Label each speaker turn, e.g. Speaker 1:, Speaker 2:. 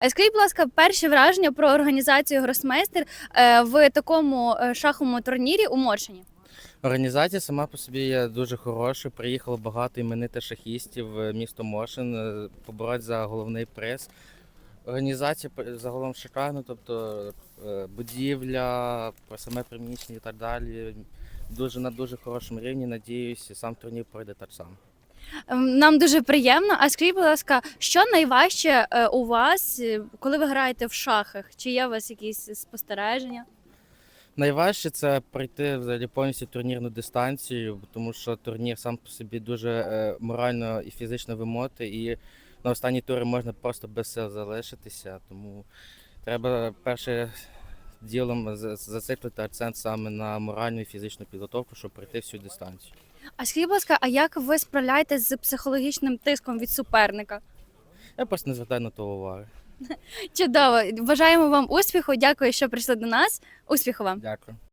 Speaker 1: Е, Скажіть, будь ласка, перші враження про організацію гросмейстер е, в такому е, шаховому турнірі у Моршині?
Speaker 2: Організація сама по собі є дуже хороша. Приїхало багато іменитих шахістів в місто Мошин е, побороть за головний приз. Організація загалом шикарна, тобто е, будівля, саме приміщення і так далі. Дуже на дуже хорошому рівні. Надіюся, сам турнір пройде так само.
Speaker 1: Ем, Нам дуже приємно. А скажіть, будь ласка, що найважче е, у вас, е, коли ви граєте в шахах? Чи є у вас якісь спостереження?
Speaker 2: Найважче це пройти взагалі повністю турнірну дистанцію, тому що турнір сам по собі дуже е, морально і фізично вимотує, і на останні тури можна просто без сил залишитися. Тому треба перше ділом за- зациклити акцент саме на моральну і фізичну підготовку, щоб пройти всю дистанцію.
Speaker 1: А скажіть, будь ласка, а як ви справляєтесь з психологічним тиском від суперника?
Speaker 2: Я просто не звертаю на то уваги.
Speaker 1: Чудово! Бажаємо вам успіху. Дякую, що прийшли до нас. Успіху вам!
Speaker 2: Дякую.